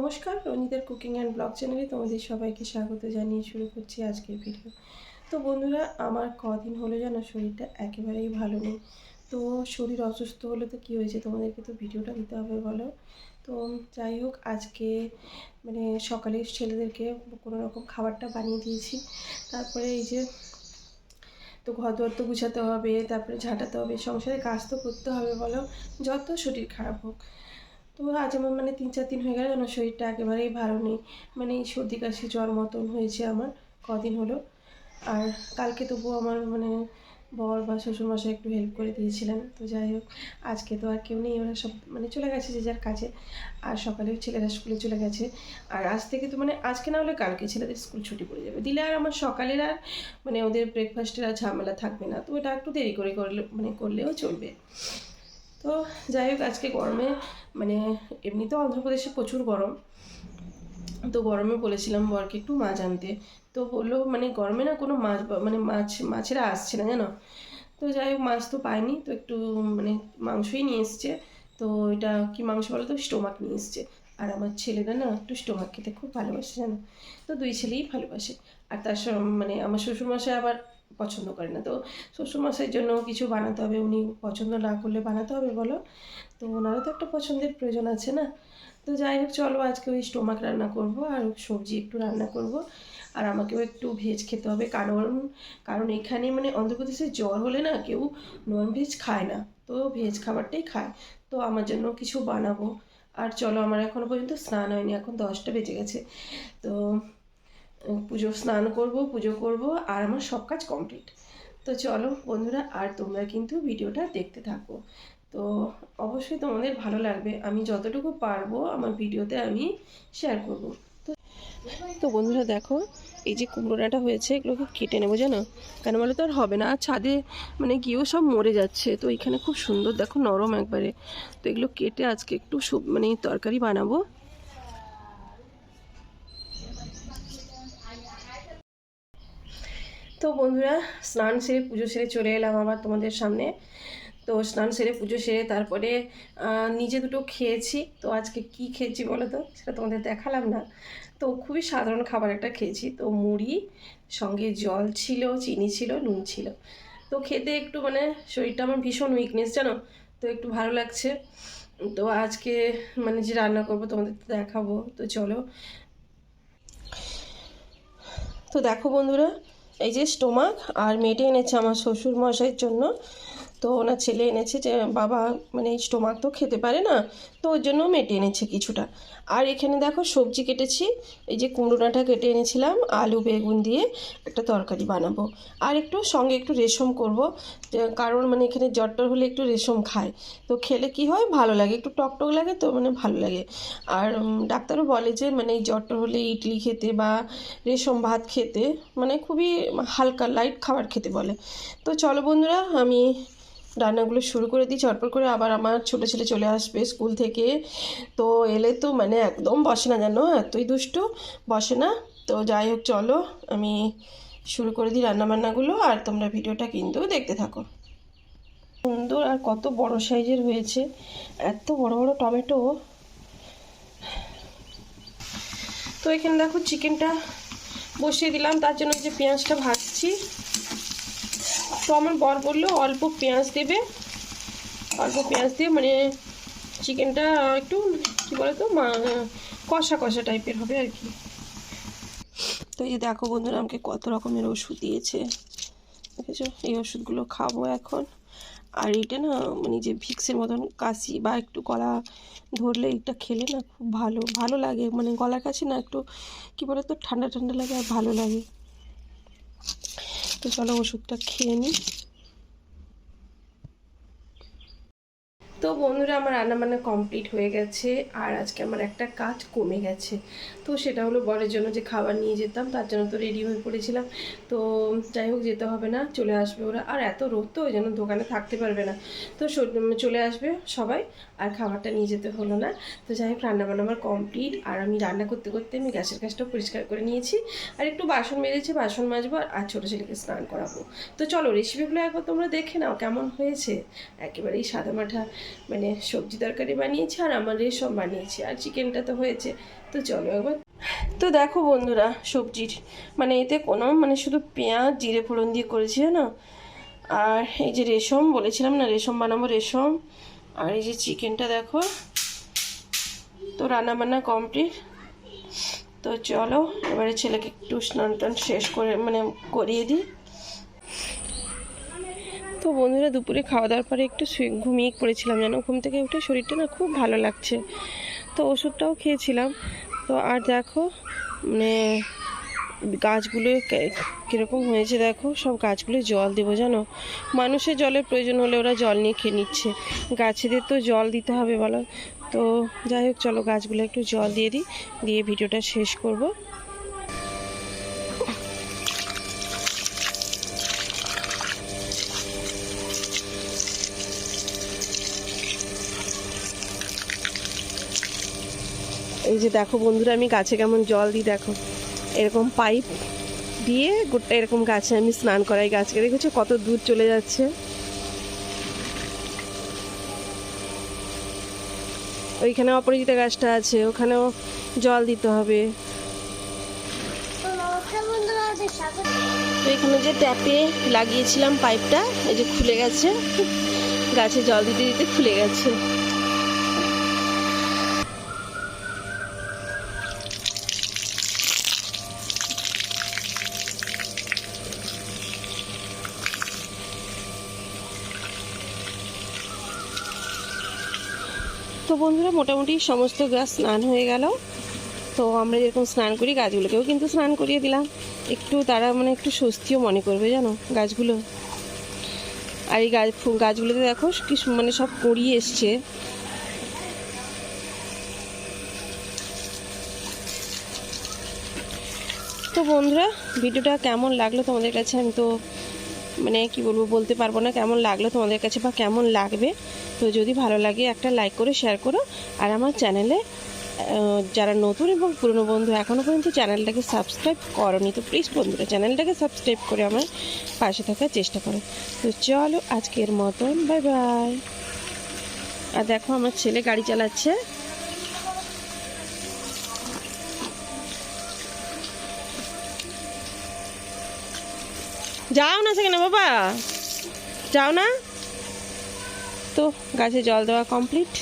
নমস্কার রঞ্জিতার cooking and blog চ্যানেলে তোমাদের সবাইকে স্বাগত জানিয়ে শুরু করছি আজকের ভিডিও তো বন্ধুরা, আমার কদিন হলো যেন শরীরটা একেবারেই ভালো নেই। তো শরীর অসুস্থ হলে তো কী হয়েছে তোমাদেরকে তো ভিডিওটা দিতে হবে বলো। তো যাই হোক, আজকে মানে সকালে ছেলেদেরকে কোনো রকম খাবারটা বানিয়ে দিয়েছি। তারপরে এই যে তো ঘর দুয়ার তো গুছাতে হবে, তারপরে ঝাঁটাতে হবে, সংসারে কাজ তো করতে হবে বলো। যত শরীর খারাপ হোক তো আজ আমার মানে তিন চার দিন হয়ে গেল আমার শরীরটা একেবারেই ভালো নেই। মানে সর্দি কাশি, জ্বর মতন হয়েছে আমার কদিন হলো। আর কালকে তবুও আমার মানে বর বা শ্বশুরমশাই একটু হেল্প করে দিয়েছিলেন। তো যাই হোক, আজকে তো আর কেউ নেই। ওরা সব মানে চলে গেছে যে যার কাজে। আর সকালে ছেলেরা স্কুলে চলে গেছে। আর আজ থেকে তো মানে আজকে না হলে কালকে ছেলেদের স্কুল ছুটি পড়ে যাবে। দিলে আর আমার সকালের আর মানে ওদের ব্রেকফাস্টের আর ঝামেলা থাকবে না। তো ওটা একটু দেরি করে করলে মানে করলেও চলবে। তো যাই হোক, আজকে গরমে মানে এমনিতেও অন্ধ্রপ্রদেশে প্রচুর গরম। তো গরমে বলেছিলাম বরকে একটু মাছ আনতে। তো বলল মানে গরমে না কোনো মাছ মানে মাছ, মাছেরা আসছে না জানো? তো যাই হোক, মাছ তো পাইনি, তো একটু মানে মাংসই নিয়ে এসছে। তো এটা কি মাংস বলো তো স্টোমাক নিয়ে এসছে। আর আমার ছেলেরা না একটু স্টোমাক খেতে খুব ভালোবাসে জানো? তো দুই ছেলেই ভালোবাসে। আর তার মানে আমার শ্বশুরমশাই আবার পছন্দ করে না। তো শ্বশুরমশাইয়ের জন্য কিছু বানাতে হবে, উনি পছন্দ না করলে বানাতে হবে বলো। তো ওনারও তো একটা পছন্দের প্রয়োজন আছে না। তো যাই হোক, চলো আজকে ওই স্টোমাক রান্না করব আর সবজি একটু রান্না করব। আর আমাকেও একটু ভেজ খেতে হবে, কারণ কারণ এখানে মানে অন্ধ্রপ্রদেশে জ্বর হলে না কেউ নন ভেজ খায় না। তো ভেজ খাবারটাই খায়। তো আমার জন্য কিছু বানাবো। আর চলো, আমার এখনও পর্যন্ত স্নান হয়নি, এখন দশটা বেজে গেছে। তো পুজো স্নান করব, পুজো করব, আর আমার সব কাজ কমপ্লিট তো চলো বন্ধুরা, আর তোমরা কিন্তু ভিডিওটা দেখতে থাকো। তো অবশ্যই তোমাদের ভালো লাগবে। আমি যতটুকু পারব আমার ভিডিওতে আমি শেয়ার করব। তো তো বন্ধুরা দেখো, এই যে কুমড়োটা হয়েছে এগুলোকে কেটে নেব, জানো? কেন বলো তো? আর হবে না। ছাদে মানে গিয়েও সব মরে যাচ্ছে। তো এখানে খুব সুন্দর, দেখো নরম একবারে। তো এগুলো কেটে আজকে একটু মানে তরকারি বানাবো। তো বন্ধুরা, স্নান সেরে পুজো সেরে চলে এলাম আবার তোমাদের সামনে। তো স্নান সেরে পুজো সেরে তারপরে নিজে দুটো খেয়েছি। তো আজকে কি খেয়েছি বলো তো? সেটা তোমাদের দেখালাম না। তো খুবই সাধারণ খাবার একটা খেয়েছি। তো মুড়ি, সঙ্গে জল ছিল, চিনি ছিল, নুন ছিল। তো খেতে একটু মানে শরীরটা আমার ভীষণ উইকনেস জানো? তো একটু ভালো লাগছে। তো আজকে মানে যে রান্না করব তোমাদের দেখাবো। তো চলো। তো দেখো বন্ধুরা এই যে স্টোমাক আর মেটে এনেছে আমার শ্বশুর মশাইয়ের জন্য। তো ওনার ছেলে এনেছে যে, বাবা মানে স্টোমাক তো খেতে পারে না, তো ওর জন্য মেটে এনেছে কিছুটা। আর এখানে দেখো সবজি কেটেছি, এই যে কুমড়ো ডাঁটা কেটে এনেছিলাম, আলু, বেগুন দিয়ে একটা তরকারি বানাবো। আর একটু সঙ্গে একটু রেশম করব কারণ মানে এখানে জ্বরটর হলে একটু রেশম খায়। তো খেলে কি হয়? ভালো লাগে, একটু টকটক লাগে তো মানে ভালো লাগে। আর ডাক্তারও বলে যে মানে এই জ্বরটর হলে ইডলি খেতে বা রেশম ভাত খেতে মানে খুবই হালকা, লাইট খাবার খেতে বলে। তো চলো বন্ধুরা, আমি রান্নাগুলো শুরু করে দিই চটপট করে আবার আমার ছোটো ছেলে চলে আসবে স্কুল থেকে। তো এলে তো মানে একদম বসে না জানো? এতই দুষ্টু, বসে না। তো যাই হোক, চলো আমি শুরু করে দিই রান্নাবান্নাগুলো আর তোমরা ভিডিওটা কিন্তু দেখতে থাকো। সুন্দর আর কত বড় সাইজের হয়েছে, এত বড় বড় টমেটো। তো এখানে দেখো চিকেনটা বসিয়ে দিলাম, তার জন্য যে পেঁয়াজটা ভাজছি। তো আমার বর বলল, অল্প পেঁয়াজ দেবে। অল্প পেঁয়াজ দিয়ে মানে চিকেনটা একটু, কী বলে তো কষা কষা টাইপের হবে আর কি। তো এই দেখো বন্ধুরা, আমাকে কত রকমের ওষুধ দিয়েছে। দেখেছ? এই ওষুধগুলো খাব এখন। আর এটা না মানে যে ভিক্সের মতন কাশি বা একটু গলা ধরলে এটা খেলে না খুব ভালো ভালো লাগে। মানে গলার কাছে না একটু, কী বলে তো ঠান্ডা ঠান্ডা লাগে আর ভালো লাগে। তো চলো ওষুধটা খেয়ে নিই। বন্ধুরা, আমার রান্নাবান্না কমপ্লিট হয়ে গেছে আর আজকে আমার একটা কাজ কমে গেছে। তো সেটা হলো বরের জন্য যে খাবার নিয়ে যেতাম, তার জন্য তো রেডি হয়ে পড়েছিলাম। তো যাই হোক, যেতে হবে না, চলে আসবে ওরা। আর এত রোদ তো, ওই জন্য দোকানে থাকতে পারবে না। তো চলে আসবে সবাই, আর খাবারটা নিয়ে যেতে হলো না। তো যাই হোক, রান্নাবান্না আমার কমপ্লিট আর আমি রান্না করতে করতে আমি গ্যাসের গ্যাসটাও পরিষ্কার করে নিয়েছি। আর একটু বাসন মেরেছি বাসন মাজবো আর ছোটো ছেলেকে স্নান করাবো। তো চলো রেসিপিগুলো একবার তোমরা দেখে নাও, কেমন হয়েছে? একেবারেই সাদা মাঠা মানে সবজি তরকারি বানিয়েছি আর আমার রেশম বানিয়েছি আর চিকেনটা তো হয়েছে। তো চলো একবার তো দেখো বন্ধুরা, সবজির মানে এতে কোনো মানে শুধু পেঁয়াজ, জিরে ফোড়ন দিয়ে করেছি না আর এই যে রেশম, বলেছিলাম না, রেশম বানাবো, রেশম। আর এই যে চিকেনটা দেখো, তো রান্না বান্না কমপ্লিট। তো চলো, এবারে ছেলেকে একটু স্নান টান শেষ করে মানে করিয়ে দিই। তো বন্ধুরা দুপুরে খাওয়া দাওয়ার পরে একটু ঘুমিয়ে পড়েছিলাম যেন ঘুম থেকে উঠে শরীরটা না খুব ভালো লাগছে। তো ওষুধটাও খেয়েছিলাম। তো আর দেখো মানে গাছগুলো কীরকম হয়েছে দেখো, সব গাছগুলো জল দেবো জানো? মানুষের জলের প্রয়োজন হলে ওরা জল নিয়ে খেয়ে নিচ্ছে। গাছেদের তো জল দিতে হবে বলো। তো যাই হোক, চলো গাছগুলো একটু জল দিয়ে দিই, দিয়ে ভিডিওটা শেষ করব। এই যে দেখো বন্ধুরা, আমি গাছে কেমন জল দিই দেখো। এরকম পাইপ দিয়ে গোটা এরকম গাছে আমি স্নান করাই গাছকে। দেখেছ কত দূর চলে যাচ্ছে? ওইখানে অপরাজিতা গাছটা আছে, ওখানেও জল দিতে হবে। এখানে যে ট্যাপে লাগিয়েছিলাম পাইপটা, এই যে খুলে গেছে। গাছে জল দিতে দিতে খুলে গেছে। তো বন্ধুরা, মোটামুটি সমস্ত গাছ স্নান হয়ে গেল। তো আমরা যেরকম স্নান করি, গাছগুলোকেও কিন্তু স্নান করিয়ে দিলাম। একটু তারা মানে একটু স্বস্তিও মনে করবে, জানো, গাছগুলো। আর এই গাছ গাছগুলোতে দেখো, কি মানে সব করিয়ে এসছে। তো বন্ধুরা, ভিডিওটা কেমন লাগল তোমাদের কাছে? আমি তো মানে কি বলব, বলতে পারব না কেমন লাগল তোমাদের কাছে বা কেমন লাগবে। তো যদি ভালো লাগে একটা লাইক করে শেয়ার করো। আর আমার চ্যানেলে যারা নতুন এবং পুরনো বন্ধু এখনও পর্যন্ত চ্যানেলটাকে সাবস্ক্রাইব করনি, তো প্লিজ বন্ধুরা চ্যানেলটাকে সাবস্ক্রাইব করে আমার পাশে থাকার চেষ্টা করো। তো চলো আজকের মতন বাই বাই আর দেখো আমার ছেলে গাড়ি চালাচ্ছে। যাও না সেখানে বাবা। যাও না। তো গাছে জল দেওয়া কমপ্লিট